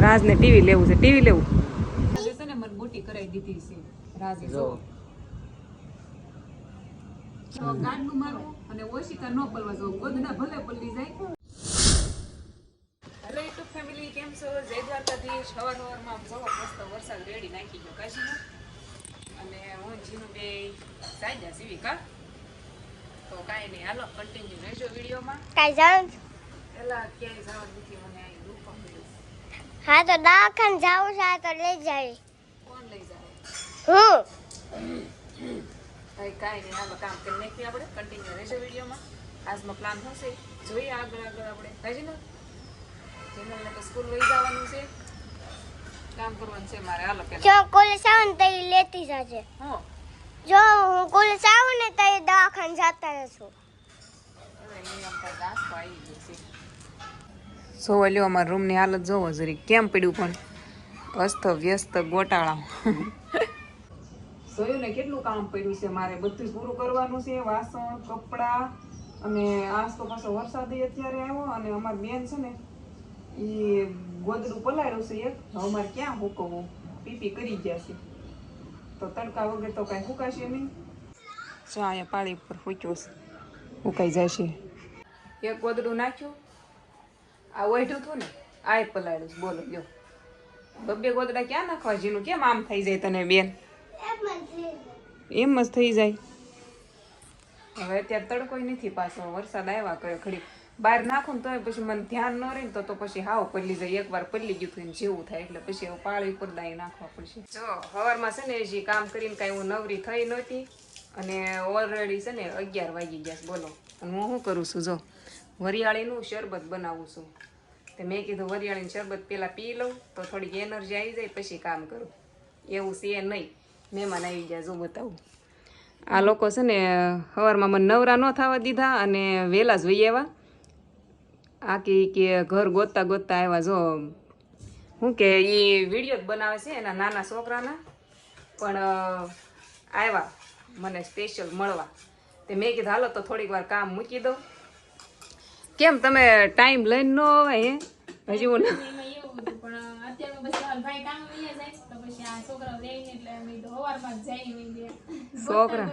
રાજને TV લેવું છે TV લેવું. છે ને મને મોટી કરાવી દીધી છે રાજે. જો. તો મારવું અને ઓશિકા ન પલવા જવું ગોદના ભલે પલળી જાય. હેલો યુટ્યુબ ફેમિલી કેમ છો? જય દ્વારકાધીશ. સવાર સવારમાં જવો મસ્ત વરસાદ રેડી નાખી ગયો કાશીમાં અને હું જીનું બે સાજા સીવી તો કાંઈ નહીં હાલો કન્ટિન્યુ રહેજો વિડીયોમાં. કઈ પેલા ક્યાંય જવા નથી મને હા તો દવાખાને જાવું છે તો લઈ જાય કોણ લઈ જાય? હું? ભાઈ કાંઈ નહીં હાલો કામ કરી નાખીએ આપણે. કન્ટિન્યુ રહેશે વિડીયોમાં. આજનો પ્લાન શું છે? જોઈએ આગળ આગળ આપણે. કાજી ને જેનલને તો સ્કૂલ લઈ જવાનું છે. કામ કરવાનું છે મારે. હાલો પેલા. જો કોલેજ આવું ને તો લેતી જાજે. હો. જો હું કોલેજ આવું ને તો દવાખાને જતા રહેશું. જોવો લ્યો અમારા રૂમની હાલત જોવો જરી. કેમ પડ્યું પણ? અસ્ત વ્યસ્ત ગોટાળા જોયું ને કેટલું કામ પડ્યું છે મારે? બધું પૂરું કરવાનું છે વાસણ કપડાં. અને આજ તો પાછો વરસાદ અત્યારે આવ્યો અને અમારી બેન છે ને એ ગોદડું પલાળ્યું છે એક. હવે અમારે ક્યાં હુકવવું? પીપી કરી ગયા છે. તો તડકા વગર તો કાંઈ હુકાશે નહીં. જો અહીંયા પાળી ઉપર ફૂક્યો છે. હુકાઈ જશે એક ગોદડું નાખ્યું. આ ઓઢ્યું હતું ને આ પલાળ્યું છે. બોલો લ્યો. બબ્બે ગોદડા ક્યાં નાખવા? જીનું કેમ આમ થઈ જાય તને બેન? એમ જ થઈ જાય. હવે અત્યારે તડકો નથી પાછો. વરસાદ આવ્યા કયો ખડી બહાર નાખું ને તોય પછી મને ધ્યાન ન રહે તો તો પછી હાવ પલ્લી જાય. એકવાર પલ્લી ગયું હતું જેવું થાય. એટલે પછી હવે પાળી ઉપર દાઈ નાખવા પડશે. જો સવારમાં છે ને હજી કામ કરીને કાંઈ હું નવરી થઈ નહોતી. અને ઓલરેડી છે ને અગિયાર વાગી ગયા બોલો. હું શું કરું છું જો? વરિયાળીનું શરબત બનાવું છું. તે મેં કીધું વરિયાળીનું શરબત પહેલાં પી લઉં, તો થોડીક એનર્જી આવી જાય, પછી કામ કરું. એવું છે નહીં. મહેમાન આવી ગયા, જો બતાવું. આ લોકો છે ને, સવારમાં મને નવરા ન થવા દીધા અને વહેલા જ વહી આવ્યા. આ કે કે ઘર ગોતતા ગોતતા આવ્યા, જો. શું કે એ વીડિયો બનાવે છે એના નાના છોકરાના. પણ આવ્યા, મને સ્પેશિયલ મળવા. તે મેં કીધું, હાલો, તો થોડીક વાર કામ મૂકી દઉં કેમ તમે ટાઈમ લઈને ન આવે હે? હજી હું છોકરા.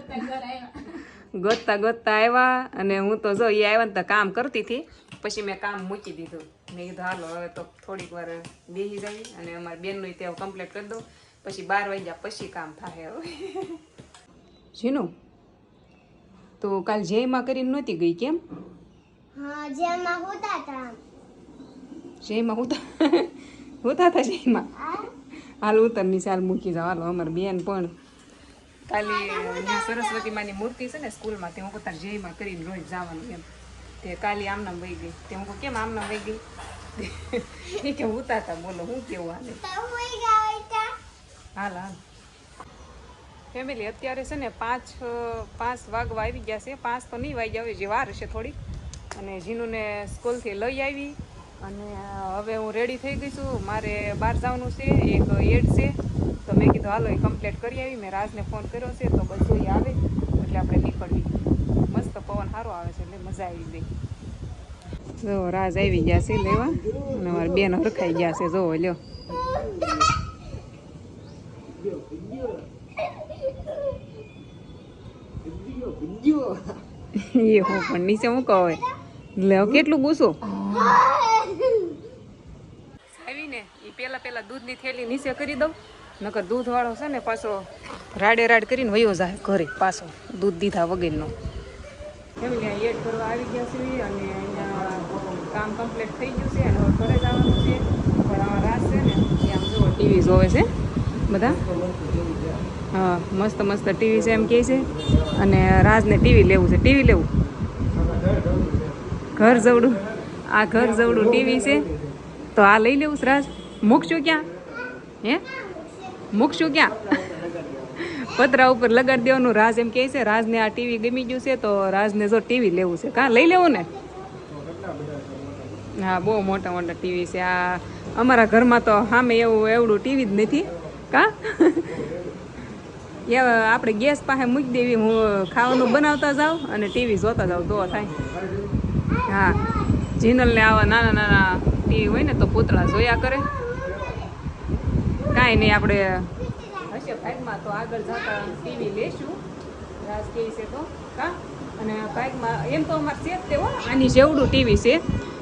ગોતતા ગોતતા આવ્યા અને હું તો જો એ આવ્યા ને તો કામ કરતી હતી. પછી મેં કામ મૂકી દીધું. મેં કીધું હાલો હવે તો થોડીક વાર બેસી જાય અને અમારી બેનનું ત્યાં કમ્પ્લીટ કરી દઉં. પછી બાર વાગ્યા પછી કામ થાય હવે. શીનું તો કાલ જયમાં કરીને નહોતી ગઈ કેમ? જેમાં હોતા હતા જયમાં હું હોતા હતા જયમાં હાલ ઉતરની ચાલ મૂકી જાવ હાલો અમાર બેન પણ. કાલે સરસ્વતી માની મૂર્તિ છે ને સ્કૂલમાં તે હું તાર જયમાં કરીને રોજ જવાનું એમ. તે કાલે આમનામ વહી ગઈ. તે હું કેમ આમનામ વહી ગઈ? એ કે ઉતા હતા બોલો હું કેવું હાલે? હતા હાલ હાલ. ફેમિલી અત્યારે છે ને પાંચ પાંચ વાગવા આવી ગયા છે. પાંચ તો નહીં વાગ્યા હોય જે વાર હશે થોડી અને જીનુને સ્કૂલથી લઈ આવી. અને હવે હું રેડી થઈ ગઈ છું. મારે બહાર જવાનું છે. એક એડ છે. તો મેં કીધું હાલો એ કમ્પ્લીટ કરી આવી. મેં રાજને ફોન કર્યો છે. તો બધું એ આવે. એટલે આપણે નીકળવી. મસ્ત પવન સારો આવે છે એટલે મજા આવી ગઈ. જો રાજ આવી ગયા છે લેવા. અને મારી બેન હરખાઈ ગયા છે. જોવો લ્યો. એ હું પણ નીચે મૂકો હવે. લે કેટલું ગુસ્સો આવીને એ પેલા પેલા દૂધની થેલી નીચે કરી દઉં. નકર દૂધ વાળો છે ને પાછો રાડે રાડ કરીને વયો જાય ઘરે પાછો દૂધ દીધા વગરનો. ફેમિલી એડ કરવા આવી ગયા છે અને અહીંયા કામ કમ્પ્લીટ થઈ ગયું છે અને ઘરે જવાનું છે. પણ આ રાત છે ને આમ જુઓ ટીવી જોવે છે બધા. હા મસ્ત મસ્ત ટીવી છે એમ કહે છે. અને રાજને ટીવી લેવું છે ટીવી લેવું. ઘર જવડું. આ ઘર જવડું ટીવી છે. તો આ લઈ લેવું છે રાજ મૂકશું ક્યાં? હે? મૂકશું ક્યાં? પતરા ઉપર લગાડી દેવાનું. રાજ એમ કહે છે, રાજને આ ટીવી ગમી ગયું છે, તો રાજને જો ટીવી લેવું છે. કાં? લઈ લેવું ને? હા, બહુ મોટા મોટા ટીવી છે. આ અમારા ઘરમાં તો સામે એવું એવડું ટીવી જ નથી. કા? એ આપણે ગેસ પાસે મૂકી દેવી. હું ખાવાનું બનાવતા જાઉં અને ટીવી જોતા જાઉં. તો થાય. હા, જીનલને આવા નાના નાના ટીવી હોય ને તો પૂતળા જોયા કરે. કાંઈ નહીં, આપણે હશે ભાગમાં તો આગળ જતા ટીવી લેશું. રાજ કહે છે તો, કા? અને ભાગમાં એમ તો અમારે છે તે હો, આની જેવડું ટીવી છે.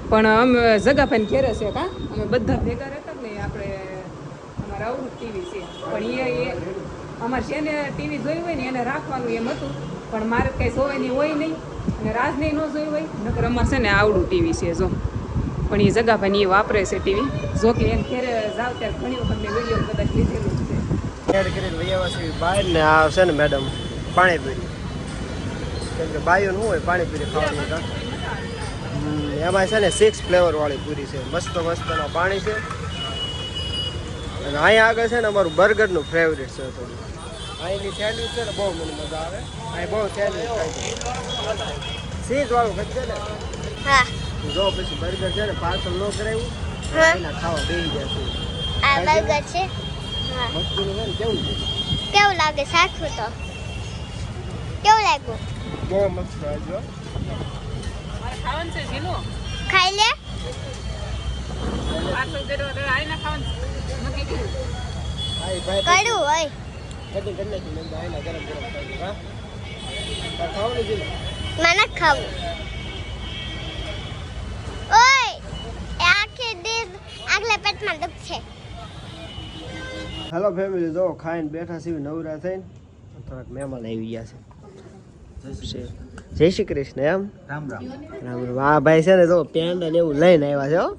પણ અમે જગાભાઈ ઘેરે છે, કા? અમે બધા ભેગા રહેતા ને આપણે અમારે આવડું ટીવી છે. પણ એ અમારે જેને ટીવી જોયું હોય ને એને રાખવાનું એમ હતું. પણ મારે કંઈ જોવાની હોય નહીં. અને રાજને ન જોયું હોય? નકર અમારે છે ને આવડું ટીવી છે જો. પણ એ જગાભાઈ એ વાપરે છે ટીવી જો કે એમ ઘેરે જાવ ત્યારે ઘણી વખત મેં વીડિયો કદાચ લીધેલું છે. બહાર ને આ છે ને મેડમ પાણીપુરી. કેમ કે હોય, પાણીપુરી ખાવાની એમાં છે ને સિક્સ ફ્લેવરવાળી પૂરી છે. મસ્ત મસ્ત એના પાણી છે. અને અહીંયા આગળ છે ને અમારું બર્ગરનું ફેવરેટ છે. અહીંની સેન્ડવિચ છે ને બહુ મને મજા આવે. અહીં બહુ સેન્ડવિચ ખાય છે. ચીઝ વાળું ખર્ચે ને? હા. જો પછી બર્ગર છે ને પાર્સલ ન કરાવ્યું એના ખાવા બેસી જશે આ બર્ગર છે હા. મસ્તીનું છે ને કેવું છે? કેવું લાગે? સાચું તો. કેવું લાગ્યું? બહુ મસ્ત લાગ્યો ખાવાનું છે ખાઈ લે. પાર્સલ કર્યો ખાવાનું નક્કી કર્યું. કડું હોય. કટિંગ કરી નાખી મેં આયના ગરમ ગરમ ખાઈ હા? તાર ખાવાનું છે? મને ખાવું. ઓય આખી દીદ આગલા પેટમાં દુખ છે હેલો ફેમિલી જો ખાઈને બેઠા છીએ નવરા થઈને થોડાક મહેમાન આવી ગયા છે. જય શ્રી કૃષ્ણ. એમ? રામ રામ. રામ રામ. આ ભાઈ છે ને જો પેન્ડ અને એવું લઈને આવ્યા છે હો.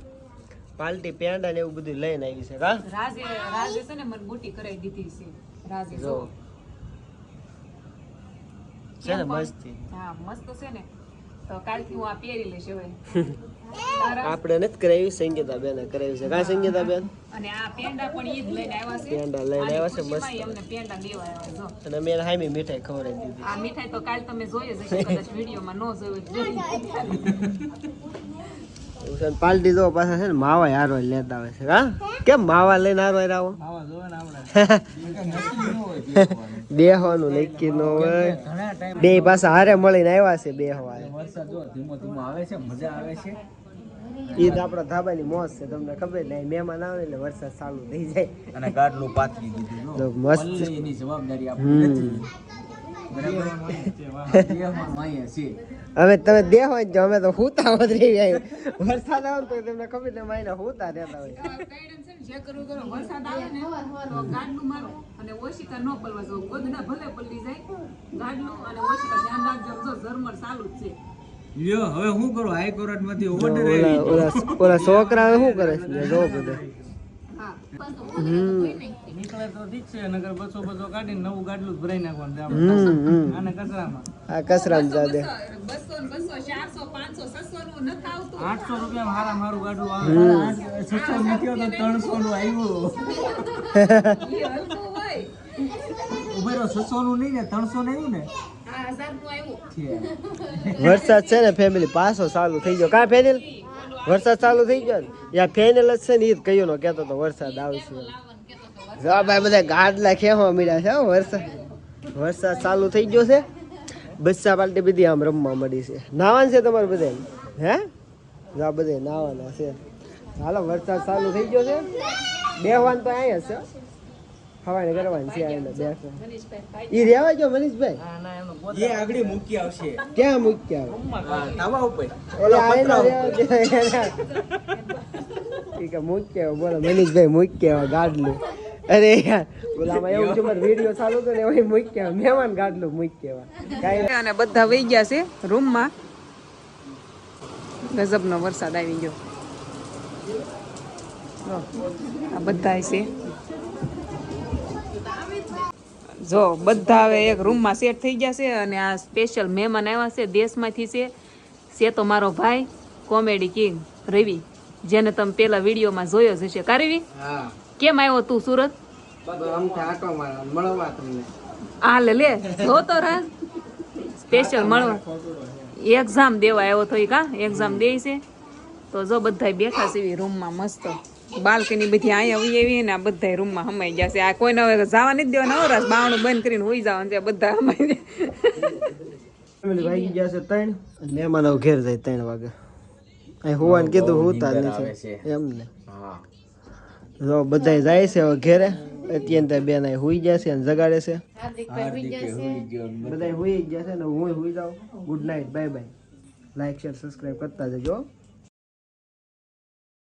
પાલટી પેંડા ને એવું બધું લઈને આવી છે કા રાજે રાજે છે ને મને મોટી કરાવી દીધી છે. રાજે જો. છે. ને? મસ્તી. હા મસ્ત છે ને. તો કાલથી હું આ પહેરી લઈશ હવે. આપણે નથી કરાવી સંગીતા બેન કરાવી છે. કા સંગીતા બેન? અને આ પેંડા પણ ઈ જ લઈને આવ્યા છે. પેંડા લઈને આવ્યા છે, મસ્ત. અમને પેંડા લેવા આવ્યા જો. અને મેં હામી મીઠાઈ ખવડાવી દીધી. આ મીઠાઈ તો કાલ તમે જોઈ જ હશે કદાચ વિડીયોમાં ન જોયું. એવું છે. પાલટી જો પાછા છે ને માવા હારો લેતા આવે છે કા કેમ માવા લઈને હારો આવો? બેહવાનું નક્કી ન હોય. બે પાછા હારે મળીને આવ્યા છે બે હવા ધીમો ધીમો આવે છે મજા આવે છે. ઈદ આપણા ધાબાની મોજ છે તમને ખબર નહીં મહેમાન આવે એટલે વરસાદ ચાલુ થઈ જાય. અને ગાડલું પાથરી દીધું તો મસ્ત. એની જવાબદારી આપણે નથી. હવે તમે દેહો હોય જો અમે તો હુતા વધરી જાય વરસાદ આવે તો તમને ખબર ને માઈને હુતા રહેતા હોય. ગાઈડન્સ જે કરવું કરો. વરસાદ આવે ને તો મારો અને ઓશિકા ન પલવા જવું. ગોદના ભલે પલળી જાય ગાડલું અને ઓશિકા ધ્યાન રાખજો. જો ઝરમર ચાલુ જ છે. લ્યો હવે શું કરું? હાઈકોર્ટ ઓર્ડર ઓલા છોકરા શું કરે છે? જો બધે. નીકળે તો ઠીક છે નગર બસો બસો કાઢીને નવું ગાડલું જ ભરાઈ નાખવાનું આને કચરામાં. આ કસરામ જાદે. આઠસો રૂપિયા હારા મારું આવે. છસો તો ત્રણસો નું આવ્યું. ઈ ઉભેરો છસો નું નહીં ને ત્રણસો ને આવ્યું ને? વરસાદ છે ને ફેમિલી પાછો ચાલુ થઈ ગયો. કા ફેનિલ વરસાદ ચાલુ થઈ ગયો ને. યા ફેનલ જ છે ને ઈ જ કયો નો કેતો તો વરસાદ આવશે. જો ભાઈ બધા ગાડલા ખેવા મળ્યા છે હો વરસાદ. વરસાદ ચાલુ થઈ ગયો છે. બચ્ચા પાલટી બધી આમ રમવા મળી છે. નાવાનું છે તમારે બધા હે? જો બધે નાવાના છે. હાલો વરસાદ ચાલુ થઈ ગયો છે. બેહવાન તો અહીંયા છે. હવાને કરવાની છે આને બેસો. ઈ રેવા ગયો મનીષભાઈ. એ આગળી મૂકી આવશે. ક્યાં મૂક્યા ધાબા ઉપર. ઓલા આઈને રેવા દે. ઠીક છે, મૂક્યા બોલો મનીષભાઈ મૂક્યા ગાડલું. અરે યાર ઓલામાં એવું છે મારે વીડિયો ચાલુ તો ને મૂક્યા મહેમાન ગાડલું કાંઈ અને બધા વહી ગયા છે રૂમમાં. ગજબનો વરસાદ આવી ગયો. જો, આ બધા છે. જો બધા હવે એક રૂમમાં સેટ થઈ ગયા છે અને આ સ્પેશિયલ મહેમાન આવ્યા છે દેશમાંથી છે. છે તો મારો ભાઈ કોમેડી કિંગ રવિ જેને તમે પેલા વિડીયોમાં જોયો જ હશે. કારવી કેમ આવ્યો તું સુરત? આ લે લે જો તો રાજ સ્પેશિયલ મળવા. એક્ઝામ દેવા આવ્યો તો કા? એક્ઝામ દે છે. તો જો બધા બેઠા છે રૂમમાં મસ્ત. બાલ્કની બધી અહીંયા આવી એવી ને આ બધા રૂમમાં હમાઈ ગયા છે. આ કોઈને હવે જવા નથી દેવાના નવરાશ બાવણું બંધ કરીને હોઈ જવાનું છે. બધા હમાઈ જાય ફેમિલી વાગી ગયા છે ત્રણ અને મહેમાન હવે ઘેર જાય ત્રણ વાગે. અહીં હોવાનું કીધું હોતા જ નથી. એમ ને. હા. જો બધા જાય છે હવે ઘેરે. અત્યંત બેન અહીં હુઈ છે અને જગાડે છે. હોઈ ગયો બધા હુઈ જ જશે ને હું હુઈ જાઉં. Good night bye bye like share subscribe કરતા જજો.